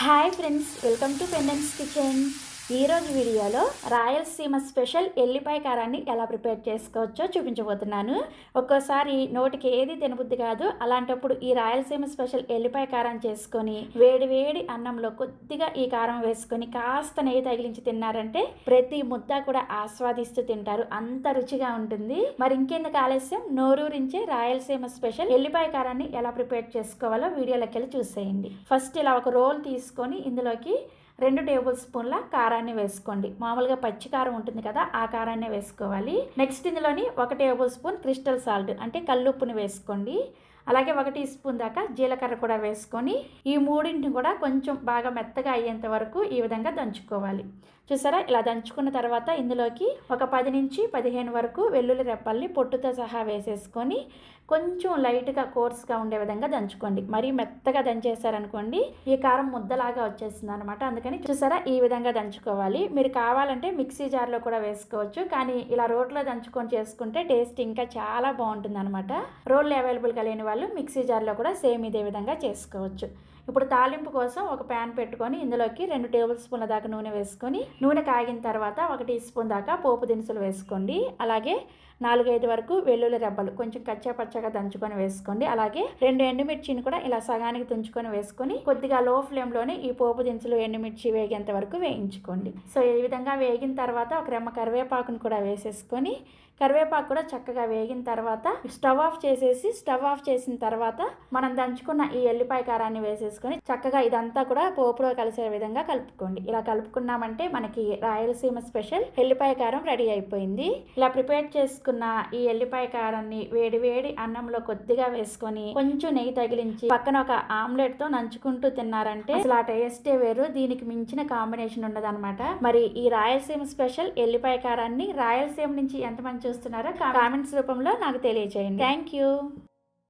Hi friends welcome to పెండెన్స్ kitchen ఈరోజు వీడియోలో Rayalaseema special ఎల్లిపాయ కారాన్ని ఎలా ప్రిపేర్ చేసుకోవచ్చో చూపించబోతున్నాను. ఒక్కోసారి నోటికి ఏది తినబుద్ధి కాదు అలాంటప్పుడు ఈ రాయలసీమ స్పెషల్ ఎల్లిపాయ కారం చేసుకొని వేడి వేడి అన్నంలో కొద్దిగా ఈ కారం వేసుకొని కాస్త నెయ్యి తగిలించి తిన్నారంటే ప్రతి ముద్ద కూడా ఆస్వాదిస్తూ తింటారు. అంత రుచిగా ఉంటుంది. మరి ఇంకెందుకు ఆలస్యం? నోరూరించే రాయలసీమ స్పెషల్ ఎల్లిపాయ కారాన్ని ఎలా ప్రిపేర్ చేసుకోవాలో వీడియోలోకి వెళ్ళి చూసేయండి. ఫస్ట్ ఇలా ఒక రోల్ తీసుకొని ఇందులోకి రెండు టేబుల్ స్పూన్ల కారాన్ని వేసుకోండి. మామూలుగా పచ్చి కారం ఉంటుంది కదా ఆ కారాన్ని వేసుకోవాలి. నెక్స్ట్ ఇందులోని ఒక టేబుల్ స్పూన్ క్రిస్టల్ సాల్ట్ అంటే కల్లుప్పుని వేసుకోండి. అలాగే ఒక టీ స్పూన్ దాకా జీలకర్ర కూడా వేసుకొని ఈ మూడింటిని కూడా కొంచెం బాగా మెత్తగా అయ్యేంత వరకు ఈ విధంగా దంచుకోవాలి. చూసారా? ఇలా దంచుకున్న తర్వాత ఇందులోకి ఒక పది నుంచి పదిహేను వరకు వెల్లుల్లి రెప్పల్ని పొట్టుతో సహా వేసేసుకొని కొంచెం లైట్గా కోర్స్గా ఉండే విధంగా దంచుకోండి. మరీ మెత్తగా దంచేసారనుకోండి ఈ కారం ముద్దలాగా వచ్చేసింది అనమాట అందుకని చూసారా? ఈ విధంగా దంచుకోవాలి. మీరు కావాలంటే మిక్సీ జార్లో కూడా వేసుకోవచ్చు. కానీ ఇలా రోట్లో దంచుకొని చేసుకుంటే టేస్ట్ ఇంకా చాలా బాగుంటుంది అనమాట రోళ్ళు అవైలబుల్గా లేని వాళ్ళు మిక్సీ జార్లో కూడా సేమ్ ఇదే విధంగా చేసుకోవచ్చు. ఇప్పుడు తాలింపు కోసం ఒక ప్యాన్ పెట్టుకొని ఇందులోకి రెండు టేబుల్ స్పూన్ల దాకా నూనె వేసుకొని నూనె కాగిన తర్వాత ఒక టీ స్పూన్ దాకా పోపు దినుసులు వేసుకోండి. అలాగే నాలుగైదు వరకు వెల్లుల్లి రెబ్బలు కొంచెం కచ్చా పచ్చగా దంచుకొని వేసుకోండి. అలాగే రెండు ఎండుమిర్చిని కూడా ఇలా సగానికి తుంచుకొని వేసుకొని కొద్దిగా లో ఫ్లేమ్లోనే ఈ పోపు దినుసులు ఎండుమిర్చి వేగేంత వరకు వేయించుకోండి. సో ఈ విధంగా వేగిన తర్వాత ఒక రెమ్మ కరివేపాకును కూడా వేసేసుకొని కరివేపాకు కూడా చక్కగా వేగిన తర్వాత స్టవ్ ఆఫ్ చేసేసి స్టవ్ ఆఫ్ చేసిన తర్వాత మనం దంచుకున్న ఈ ఎల్లిపాయ కారాన్ని వేసేసుకొని చక్కగా ఇదంతా కూడా పోపులో కలిసే విధంగా కలుపుకోండి. ఇలా కలుపుకున్నామంటే మనకి రాయలసీమ స్పెషల్ ఎల్లిపాయ కారం రెడీ అయిపోయింది. ఇలా ప్రిపేర్ చేసుకున్న ఈ ఎల్లిపాయ కారాన్ని వేడి వేడి అన్నంలో కొద్దిగా వేసుకొని కొంచెం నెయ్యి తగిలించి పక్కన ఒక ఆమ్లెట్తో నంచుకుంటూ తిన్నారంటే అసలు ఆ టేస్టే వేరు. దీనికి మించిన కాంబినేషన్ ఉండదన్నమాట. మరి ఈ రాయలసీమ స్పెషల్ ఎల్లిపాయ కారాన్ని రాయలసీమ నుంచి ఎంతమంది చూస్తున్నారో కామెంట్స్ రూపంలో నాకు తెలియజేయండి థ్యాంక్ యూ.